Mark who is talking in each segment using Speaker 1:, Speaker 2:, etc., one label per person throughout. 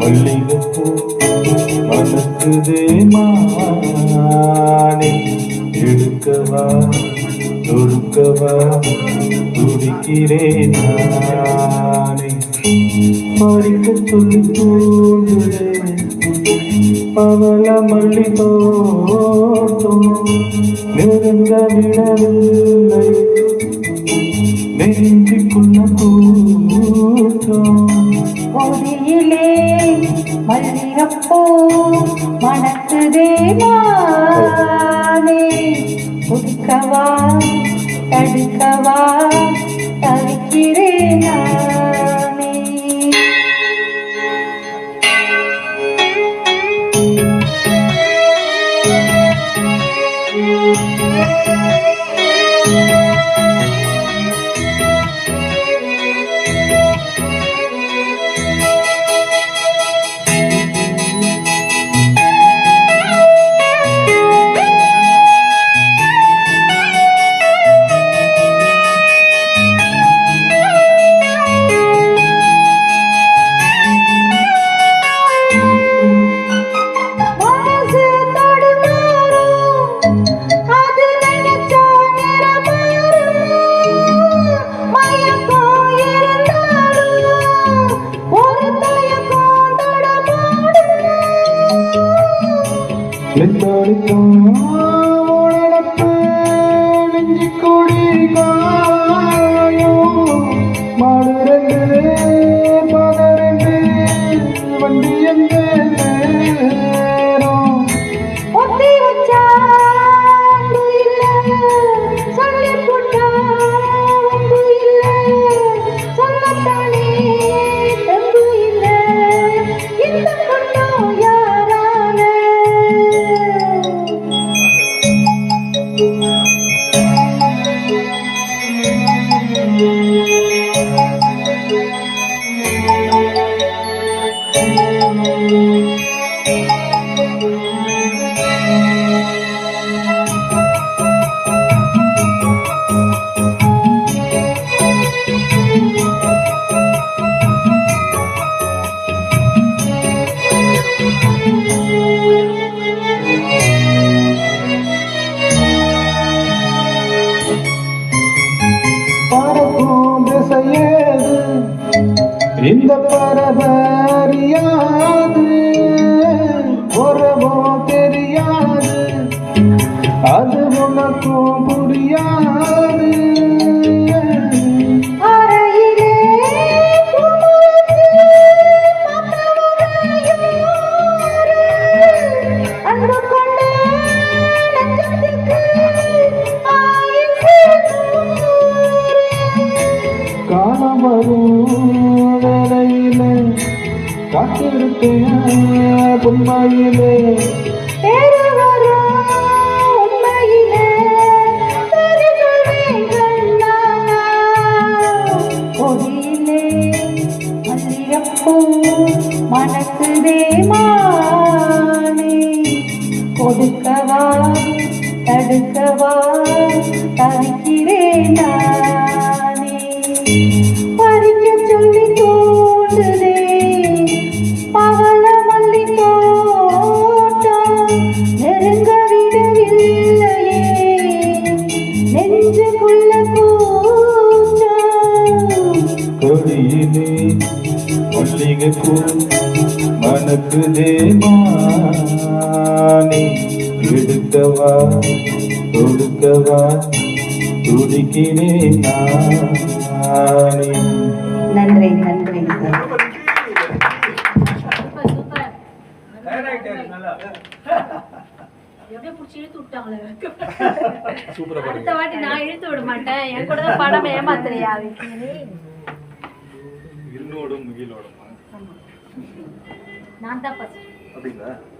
Speaker 1: மல்லிகைப்பூ மணக்குதே மானே எடுக்கவா தொடுக்கவா துடிக்கிறேன் நானே. பறிக்க சொல்லி தூண்டுதே பவள மல்லி தோட்டம் நெருங்க விடவில்லை நெஞ்சுக்குள்ள கூட்டம்
Speaker 2: கொடியிலே மல்லிகப்பூ மணக்குதே மானே குடிக்கவா தடுக்கவா தவிக்கிறேனா
Speaker 1: மாடு
Speaker 2: இந்த
Speaker 1: பரபரியாது உறவோ தெரியாது. அது உனக்கும் புரியாது.
Speaker 2: கொடியிலே மல்லிகைப்பூ மணக்குதே மானே. கொடுக்கவா தடுக்கவா தவிக்கிறேன் நானே
Speaker 1: எடுக்கவா தொடுக்கவா துடிக்கிறேன் நானே.
Speaker 2: நன்றி நன்றி.
Speaker 3: எப்படியோ புடிச்சு இழுத்து விட்டாங்களே. அடுத்த வாட்டி நான் இழுத்து விட மாட்டேன். என் கூட தான் படம் ஏமாத்துறியா?
Speaker 1: விண்ணோடும் முகிலோடும்.
Speaker 3: நான் தான் ஃபர்ஸ்ட்
Speaker 1: அப்படிங்களா?
Speaker 4: இது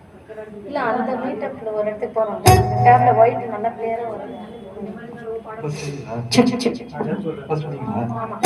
Speaker 4: இல்லை அந்த மீட்டப்பில் ஒரு இடத்துக்கு போகிறோம் டேப்ல ஒயிட் நல்ல பிளேயராக வரும். ஆமாம்